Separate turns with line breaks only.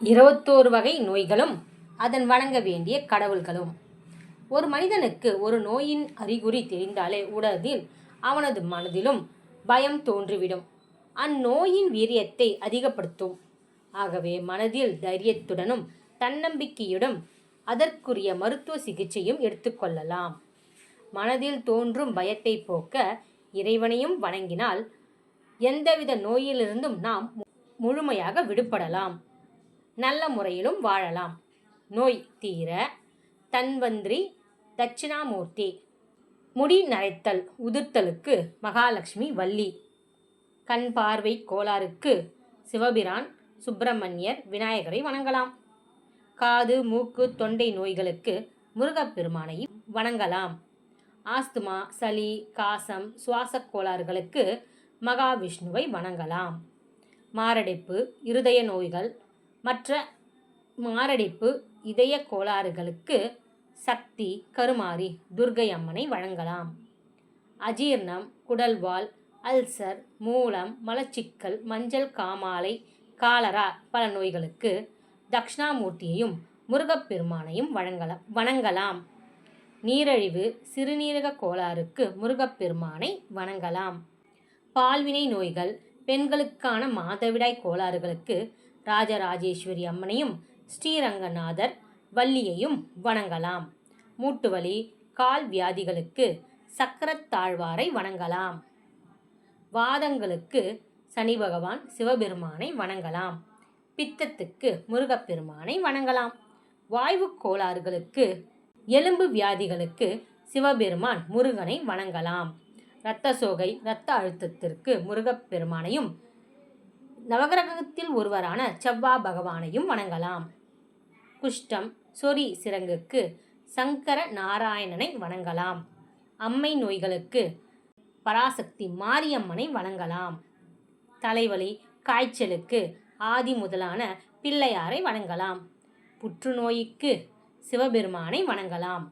இருபத்தோரு வகை நோய்களும் அதன் வணங்க வேண்டிய கடவுள்களும். ஒரு மனிதனுக்கு ஒரு நோயின் அறிகுறி தெரிந்தாலே உடலில் அவனது மனதிலும் பயம் தோன்றிவிடும். அந்நோயின் வீரியத்தை அதிகப்படுத்தும். ஆகவே மனதில் தைரியத்துடனும் தன்னம்பிக்கையுடன் அதற்குரிய மருத்துவ சிகிச்சையும் எடுத்துக்கொள்ளலாம் மனதில் தோன்றும் பயத்தை போக்க இறைவனையும் வணங்கினால் எந்தவித நோயிலிருந்தும் நாம் முழுமையாக விடுபடலாம். நல்ல முறையிலும் வாழலாம். நோய் தீர தன்வந்திரி தட்சிணாமூர்த்தி. முடி நரைத்தல் உதிர்த்தலுக்கு மகாலட்சுமி வள்ளி. கண் பார்வை கோளாறுக்கு சிவபிரான் சுப்பிரமணியர் விநாயகரை வணங்கலாம். காது மூக்கு தொண்டை நோய்களுக்கு முருகப்பெருமானை வணங்கலாம். ஆஸ்துமா சளி காசம் சுவாசக் கோளாறுகளுக்கு மகாவிஷ்ணுவை வணங்கலாம். மாரடைப்பு இருதய நோய்கள் மற்ற மாரடைப்பு இதய கோளாறுகளுக்கு சக்தி கருமாரி துர்கை அம்மனை வழங்கலாம். அஜீர்ணம் குடல்வால் அல்சர் மூலம் மலச்சிக்கல் மஞ்சள் காமாலை காலரா பல நோய்களுக்கு தக்ஷணாமூர்த்தியையும் முருகப்பெருமானையும் வழங்கலாம் வணங்கலாம். நீரழிவு சிறுநீரக கோளாறுக்கு முருகப்பெருமானை வணங்கலாம். பால்வினை நோய்கள் பெண்களுக்கான மாதவிடாய் கோளாறுகளுக்கு ராஜராஜேஸ்வரி அம்மனையும் ஸ்ரீரங்கநாதர் வள்ளியையும் வணங்கலாம். மூட்டுவலி கால் வியாதிகளுக்கு சக்கரத்தாழ்வாரை வணங்கலாம். வாதங்களுக்கு சனி பகவான் சிவபெருமானை வணங்கலாம். பித்தத்துக்கு முருகப்பெருமானை வணங்கலாம். வாய்வு கோளாறுகளுக்கு எலும்பு வியாதிகளுக்கு சிவபெருமான் முருகனை வணங்கலாம். இரத்த சோகை இரத்த அழுத்தத்திற்கு முருகப்பெருமானையும் நவகிரகத்தில் ஒருவரான செவ்வா பகவானையும் வணங்கலாம். குஷ்டம் சொறி சிரங்குக்கு சங்கர நாராயணனை வணங்கலாம். அம்மை நோய்களுக்கு பராசக்தி மாரியம்மனை வணங்கலாம். தலைவலி காய்ச்சலுக்கு ஆதி முதலான பிள்ளையாரை வணங்கலாம். புற்றுநோய்க்கு சிவபெருமானை வணங்கலாம்.